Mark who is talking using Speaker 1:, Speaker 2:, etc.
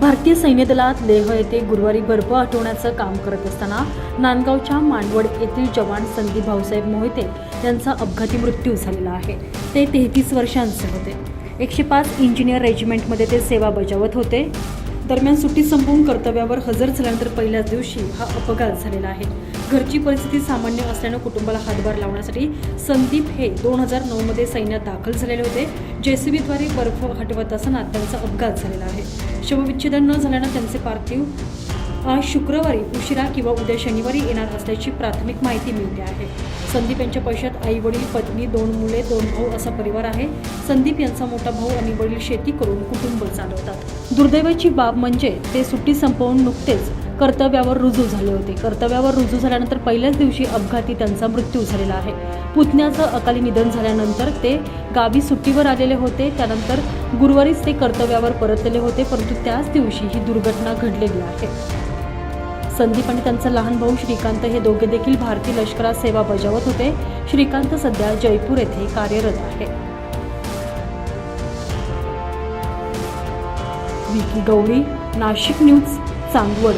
Speaker 1: भारतीय सैन्य दलात लेह येथे गुरुवारी बर्फ हटवण्याचं काम करत असताना नांदगावच्या मांडवड येथील जवान संदीप भाऊसाहेब मोहिते यांचा अपघाती मृत्यू झालेला आहे. ते तेहतीस वर्षांचे होते. एकशे पाच इंजिनियर रेजिमेंटमध्ये ते सेवा बजावत होते. दरम्यान सुट्टी संपवून कर्तव्यावर हजर झाल्यानंतर पहिल्याच दिवशी हा अपघात झालेला आहे. घरची परिस्थिती सामान्य असल्यानं कुटुंबाला हातभार लावण्यासाठी संदीप हे दोन हजार नऊमध्ये सैन्यात दाखल झालेले होते. जेसीबीद्वारे बर्फ हटवत असताना त्यांचा अपघात झालेला आहे. शवविच्छेदन न झाल्यानं त्यांचे पार्थिव आज शुक्रवारी उशिरा किंवा उद्या शनिवारी येणार असल्याची प्राथमिक माहिती मिळते आहे. संदीप यांच्या पैशात आई वडील पत्नी दोन मुले दोन भाऊ असा परिवार आहे. संदीप यांचा मोठा भाऊ आणि वडील शेती करून कुटुंब चालवतात. दुर्दैवाची बाब म्हणजे ते सुट्टी संपवून नुकतेच कर्तव्यावर रुजू झाले होते. कर्तव्यावर रुजू झाल्यानंतर पहिल्याच दिवशी अपघाती त्यांचा मृत्यू झालेला आहे. पुतण्याचं अकाली निधन झाल्यानंतर ते गावी सुट्टीवर आलेले होते. त्यानंतर गुरुवारीच ते कर्तव्यावर परतलेले होते परंतु त्याच दिवशी ही दुर्घटना घडलेली आहे. संदीप आणि त्यांचा लहान भाऊ श्रीकांत हे दोघे देखील भारतीय लष्करात सेवा बजावत होते. श्रीकांत सध्या जयपूर येथे कार्यरत आहे. विकी गौरी नाशिक न्यूज चांदवड.